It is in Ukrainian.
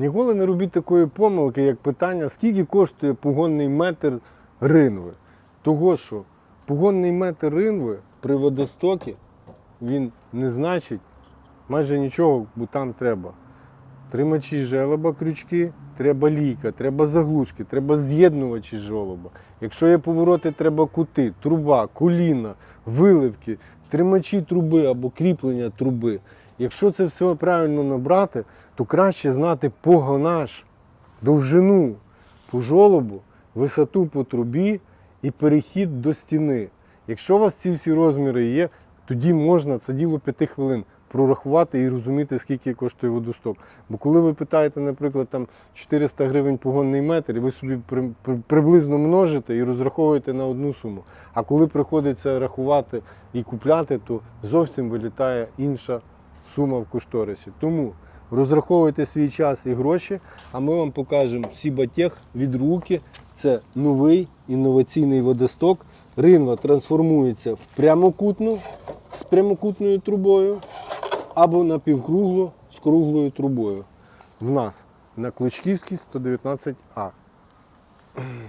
Ніколи не робіть такої помилки, як питання, скільки коштує погонний метр ринви. Того, що погонний метр ринви при водостокі він не значить майже нічого, бо там треба. Тримачі желоба, крючки, треба лійка, треба заглушки, треба з'єднувачі жолоба. Якщо є повороти, треба кути, труба, коліна, виливки, тримачі труби або кріплення труби. Якщо це все правильно набрати, то краще знати погонаж, довжину по жолобу, висоту по трубі і перехід до стіни. Якщо у вас ці всі розміри є, тоді можна це діло 5 хвилин прорахувати і розуміти, скільки коштує водосток. Бо коли ви питаєте, наприклад, там 400 гривень погонний метр, і ви собі при- при- приблизно множите і розраховуєте на одну суму. А коли приходиться рахувати і купляти, то зовсім вилітає інша сума в кошторисі. Тому розраховуйте свій час і гроші, а ми вам покажемо Сібатех від руки. Це новий інноваційний водосток. Ринва трансформується в прямокутну з прямокутною трубою або напівкруглу з круглою трубою. В нас на Клочківській 119А.